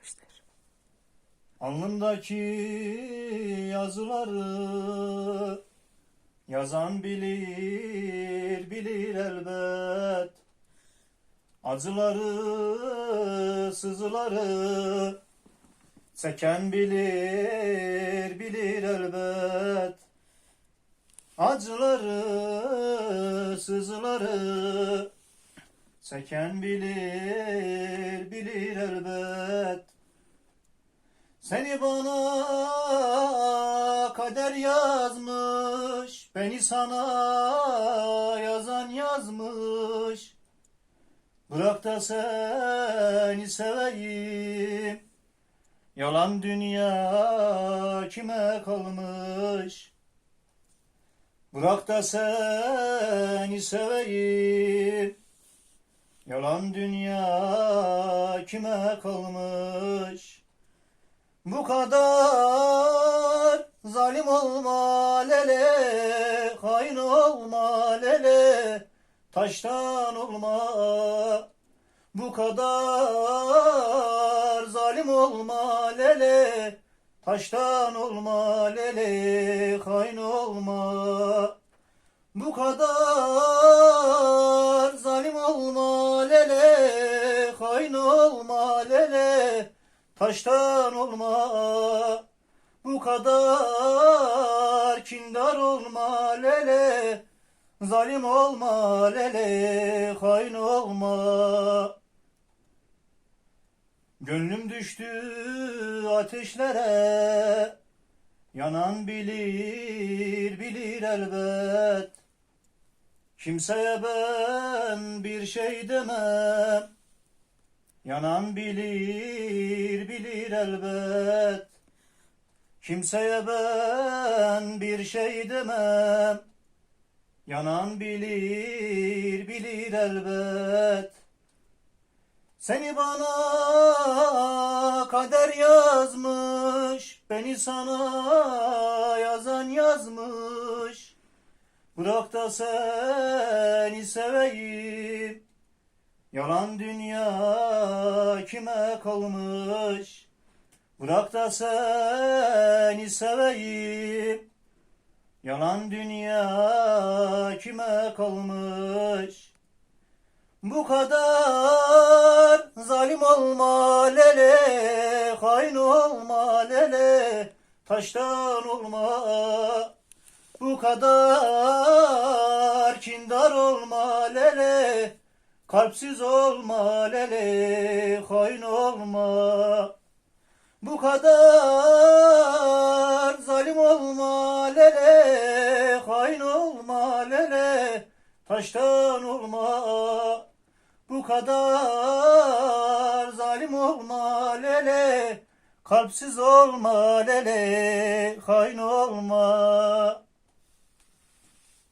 Göster. Alnımdaki yazıları yazan bilir, bilir elbet. Acıları, sızıları çeken bilir, bilir elbet. Acıları, sızıları çeken bilir, bilir elbet. Seni bana kader yazmış, beni sana yazan yazmış. Bırak da seni seveyim, yalan dünya kime kalmış? Bırak da seni seveyim, yalan dünya kime kalmış? Bu kadar zalim olma lele, hain olma lele, taştan olma. Bu kadar zalim olma lele, taştan olma lele, hain olma. Bu kadar olma lele, taştan olma. Bu kadar kindar olma lele, zalim olma lele, hain olma. Gönlüm düştü ateşlere, yanan bilir, bilir elbet. Kimseye ben bir şey demem. Yanan bilir, bilir elbet. Kimseye ben bir şey demem. Yanan bilir, bilir elbet. Seni bana kader yazmış, beni sana yazan yazmış. Bırak da seni seveyim. Yalan dünya kime kalmış? Bırak da seni seveyim. Yalan dünya kime kalmış? Bu kadar zalim olma lele, hain olma lele, taştan olma. Bu kadar kindar olma lele, kalpsiz olma lele, hain olma. Bu kadar zalim olma lele, hain olma lele, taştan olma. Bu kadar zalim olma lele, kalpsiz olma lele, hain olma.